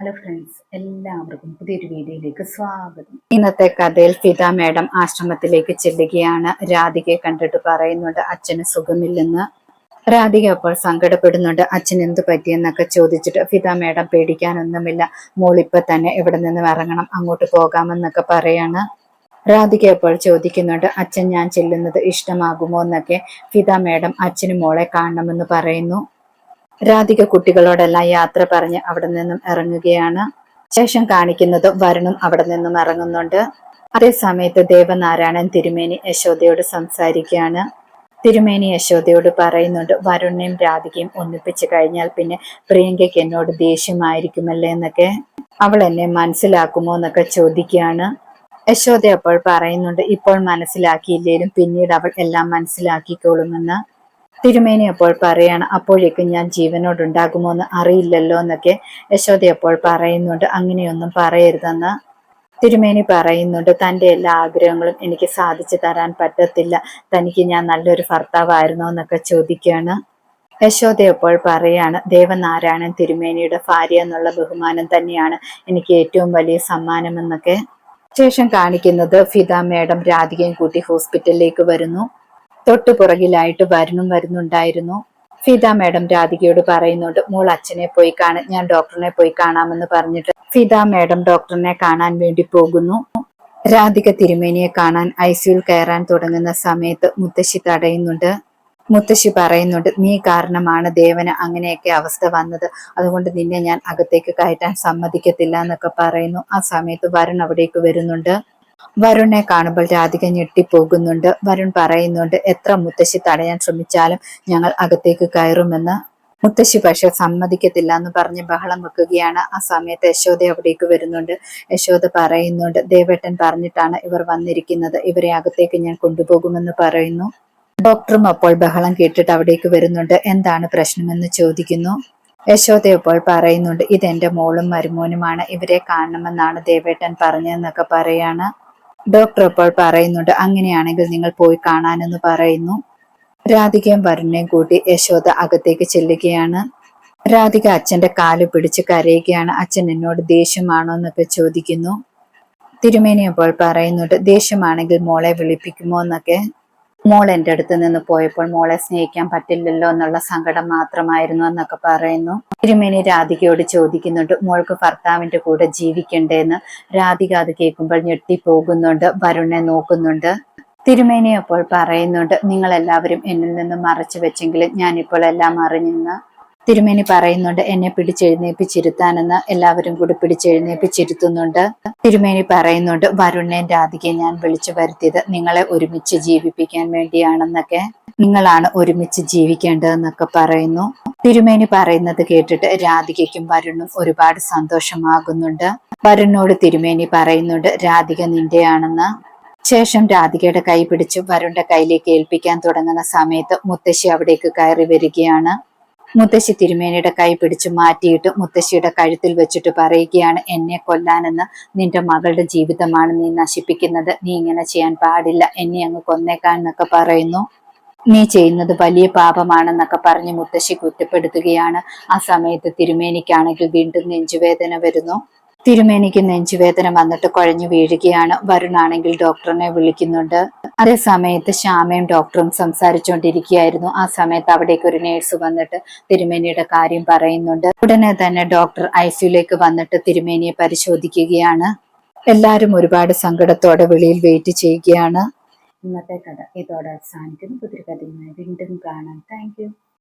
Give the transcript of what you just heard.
Hello friends എല്ലാവർക്കും പുതിയൊരു വീഡിയോയിലേക്ക് സ്വാഗതം. ഇന്നത്തെ കഥയിൽ ഫിത മാഡം ആശ്രമത്തിലേക്ക് ചെല്ലുകയാണ്. രാധികയെ കണ്ടിട്ട് പറയുന്നുണ്ട് അച്ഛന് സുഖമില്ലെന്ന്. രാധിക അപ്പോൾ സങ്കടപ്പെടുന്നുണ്ട് അച്ഛൻ എന്ത് പറ്റിയെന്നൊക്കെ ചോദിച്ചിട്ട് ഫിത മേഡം പേടിക്കാനൊന്നുമില്ല. മോളിപ്പ തന്നെ ഇവിടെ നിന്ന് ഇറങ്ങണം അങ്ങോട്ട് പോകാമെന്നൊക്കെ പറയാണ്. രാധിക അപ്പോൾ ചോദിക്കുന്നുണ്ട് അച്ഛൻ ഞാൻ ചെല്ലുന്നത് ഇഷ്ടമാകുമോ? എന്നൊക്കെ ഫിത മാഡം അച്ഛന് മോളെ കാണണമെന്ന് പറയുന്നു. രാധിക കുട്ടികളോടെല്ലാം യാത്ര പറഞ്ഞ് അവിടെ നിന്നും ഇറങ്ങുകയാണ്. ശേഷം കാണിക്കുന്നത് വരുണും അവിടെ നിന്നും ഇറങ്ങുന്നുണ്ട്. അതേ സമയത്ത് ദേവനാരായണൻ തിരുമേനി യശോദയോട് സംസാരിക്കുകയാണ്. തിരുമേനി യശോദയോട് പറയുന്നുണ്ട് വരുണിനെയും രാധികയും ഒന്നിപ്പിച്ചു കഴിഞ്ഞാൽ പിന്നെ പ്രിയങ്കയ്ക്ക് എന്നോട് ദേഷ്യമായിരിക്കുമല്ലേ എന്നൊക്കെ. അവൾ എന്നെ മനസ്സിലാക്കുമോ എന്നൊക്കെ ചോദിക്കുകയാണ്. യശോദ അപ്പോൾ പറയുന്നുണ്ട് ഇപ്പോൾ മനസ്സിലാക്കിയില്ലെങ്കിലും പിന്നീട് അവൾ എല്ലാം മനസ്സിലാക്കിക്കോളുമെന്ന്. തിരുമേനി അപ്പോൾ പറയാണ് അപ്പോഴേക്കും ഞാൻ ജീവനോടുണ്ടാകുമോ എന്ന് അറിയില്ലല്ലോ എന്നൊക്കെ യശോദ അപ്പോൾ പറയുന്നുണ്ട്. അങ്ങനെയൊന്നും പറയരുതെന്ന് തിരുമേനി പറയുന്നുണ്ട്. തന്റെ എല്ലാ ആഗ്രഹങ്ങളും എനിക്ക് സാധിച്ചു തരാൻ പറ്റത്തില്ല. തനിക്ക് ഞാൻ നല്ലൊരു ഭർത്താവായിരുന്നോ എന്നൊക്കെ ചോദിക്കുകയാണ്. യശോദ അപ്പോൾ പറയാണ് ദേവനാരായണൻ തിരുമേനിയുടെ ഭാര്യ എന്നുള്ള ബഹുമാനം തന്നെയാണ് എനിക്ക് ഏറ്റവും വലിയ സമ്മാനമെന്നൊക്കെ. ശേഷം കാണിക്കുന്നത് ഫിദ മേഡം രാധികയും കൂട്ടി ഹോസ്പിറ്റലിലേക്ക് വരുന്നു. തൊട്ടു പുറകിലായിട്ട് വരുന്നും വരുന്നുണ്ടായിരുന്നു. ഫിദ മാഡം രാധികയോട് പറയുന്നുണ്ട് മോൾ അച്ഛനെ പോയി കാണ ഞാൻ ഡോക്ടറിനെ പോയി കാണാമെന്ന് പറഞ്ഞിട്ട് ഫിദ മാഡം ഡോക്ടറിനെ കാണാൻ വേണ്ടി പോകുന്നു. രാധിക തിരുമേനിയെ കാണാൻ ഐ ഐസിയുൽ കയറാൻ തുടങ്ങുന്ന സമയത്ത് മുത്തശ്ശി തടയുന്നുണ്ട്. മുത്തശ്ശി പറയുന്നുണ്ട് നീ കാരണമാണ് ദേവന് അങ്ങനെയൊക്കെ അവസ്ഥ വന്നത്. അതുകൊണ്ട് നിന്നെ ഞാൻ അകത്തേക്ക് കയറ്റാൻ സമ്മതിക്കത്തില്ല എന്നൊക്കെ പറയുന്നു. ആ സമയത്ത് വരുൺ അവിടേക്ക് വരുന്നുണ്ട്. വരുണിനെ കാണുമ്പോൾ രാധിക ഞെട്ടിപ്പോകുന്നുണ്ട്. വരുൺ പറയുന്നുണ്ട് എത്ര മുത്തശ്ശി തടയാൻ ശ്രമിച്ചാലും ഞങ്ങൾ അകത്തേക്ക് കയറുമെന്ന്. മുത്തശ്ശി പക്ഷെ സമ്മതിക്കത്തില്ല എന്ന് പറഞ്ഞ് ബഹളം വെക്കുകയാണ്. ആ സമയത്ത് യശോദ അവിടേക്ക് വരുന്നുണ്ട്. യശോദ പറയുന്നുണ്ട് ദേവേട്ടൻ പറഞ്ഞിട്ടാണ് ഇവർ വന്നിരിക്കുന്നത്. ഇവരെ അകത്തേക്ക് ഞാൻ കൊണ്ടുപോകുമെന്ന് പറയുന്നു. ഡോക്ടറും അപ്പോൾ ബഹളം കേട്ടിട്ട് അവിടേക്ക് വരുന്നുണ്ട്. എന്താണ് പ്രശ്നമെന്ന് ചോദിക്കുന്നു. യശോദ ഇപ്പോൾ പറയുന്നുണ്ട് ഇതെന്റെ മോളും മരുമോനുമാണ്. ഇവരെ കാണണമെന്നാണ് ദേവേട്ടൻ പറഞ്ഞതെന്നൊക്കെ പറയാണ്. ഡോക്ടർ അപ്പോൾ പറയുന്നുണ്ട് അങ്ങനെയാണെങ്കിൽ നിങ്ങൾ പോയി കാണാനെന്ന് പറയുന്നു. രാധികയും വരുണിനെയും കൂട്ടി യശോദ അകത്തേക്ക് ചെല്ലുകയാണ്. രാധിക അച്ഛന്റെ കാൽ പിടിച്ച് കരയുകയാണ്. അച്ഛൻ എന്നോട് ദേഷ്യമാണോ എന്നൊക്കെ ചോദിക്കുന്നു. തിരുമേനി അപ്പോൾ പറയുന്നുണ്ട് ദേഷ്യമാണെങ്കിൽ മോളെ വിളിപ്പിക്കുമോ എന്നൊക്കെ. മോൾ എന്റെ അടുത്ത് നിന്ന് പോയപ്പോൾ മോളെ സ്നേഹിക്കാൻ പറ്റില്ലല്ലോ എന്നുള്ള സങ്കടം മാത്രമായിരുന്നു എന്നൊക്കെ പറയുന്നു. തിരുമേനി രാധികയോട് ചോദിക്കുന്നുണ്ട് മോൾക്ക് ഭർത്താവിന്റെ കൂടെ ജീവിക്കണ്ടേന്ന് രാധിക അത് കേൾക്കുമ്പോൾ ഞെട്ടിപ്പോകുന്നുണ്ട് വരുണെ നോക്കുന്നുണ്ട്. തിരുമേനി അപ്പോൾ പറയുന്നുണ്ട് നിങ്ങളെല്ലാവരും എന്നിൽ നിന്ന് മറച്ചു വെച്ചെങ്കിലും ഞാനിപ്പോൾ എല്ലാം അറിഞ്ഞെന്ന്. തിരുമേനി പറയുന്നുണ്ട് എന്നെ പിടിച്ചെഴുന്നേപ്പിച്ചിരുത്താനെന്ന് എല്ലാവരും കൂടി പിടിച്ചെഴുന്നേപ്പിച്ചിരുത്തുന്നുണ്ട്. തിരുമേനി പറയുന്നുണ്ട് വരുണ്ണേൻ രാധികയെ ഞാൻ വിളിച്ചു വരുത്തിയത് നിങ്ങളെ ഒരുമിച്ച് ജീവിപ്പിക്കാൻ വേണ്ടിയാണെന്നൊക്കെ. നിങ്ങളാണ് ഒരുമിച്ച് ജീവിക്കേണ്ടതെന്നൊക്കെ പറയുന്നു. തിരുമേനി പറയുന്നത് കേട്ടിട്ട് രാധികയ്ക്കും വരുണും ഒരുപാട് സന്തോഷമാകുന്നുണ്ട്. വരുണിനോട് തിരുമേനി പറയുന്നുണ്ട് രാധിക നിന്റെയാണെന്ന്. ശേഷം രാധികയുടെ കൈ പിടിച്ച് വരുണിന്റെ കയ്യിലേക്ക് ഏൽപ്പിക്കാൻ തുടങ്ങുന്ന സമയത്ത് മുത്തശ്ശി അവിടേക്ക് കയറി വരികയാണ്. മുത്തശ്ശി തിരുമേനിയുടെ കൈ പിടിച്ചു മാറ്റിയിട്ട് മുത്തശ്ശിയുടെ കഴുത്തിൽ വെച്ചിട്ട് പറയുകയാണ് എന്നെ കൊല്ലാനെന്ന് നിന്റെ മകളുടെ ജീവിതമാണ് നീ നശിപ്പിക്കുന്നത്. നീ ഇങ്ങനെ ചെയ്യാൻ പാടില്ല. എന്നെ അങ്ങ് കൊന്നേക്കാൻ എന്നൊക്കെ പറയുന്നു. നീ ചെയ്യുന്നത് വലിയ പാപമാണെന്നൊക്കെ പറഞ്ഞ് മുത്തശ്ശി കുറ്റപ്പെടുത്തുകയാണ്. ആ സമയത്ത് തിരുമേനിക്കാണെങ്കിൽ വീണ്ടും നെഞ്ചുവേദന വരുന്നു. തിരുമേനിക്ക് നെഞ്ചുവേദന വന്നിട്ട് കുഴഞ്ഞു വീഴുകയാണ്. വരുണാണെങ്കിൽ ഡോക്ടറിനെ വിളിക്കുന്നുണ്ട്. അതേ സമയത്ത് ശ്യാമയും ഡോക്ടറും സംസാരിച്ചുകൊണ്ടിരിക്കുകയായിരുന്നു ആ സമയത്ത് അവിടേക്ക് ഒരു നേഴ്സ് വന്നിട്ട് തിരുമേനിയുടെ കാര്യം പറയുന്നുണ്ട്. ഉടനെ തന്നെ ഡോക്ടർ ഐസിയുലേക്ക് വന്നിട്ട് തിരുമേനിയെ പരിശോധിക്കുകയാണ്. എല്ലാവരും ഒരുപാട് സങ്കടത്തോടെ വെളിയിൽ വെയിറ്റ് ചെയ്യുകയാണ്. ഇന്നത്തെ കഥ ഇതോടെ അവസാനിക്കുന്നു. പുതിയ കഥയുമായി വീണ്ടും കാണാം. താങ്ക്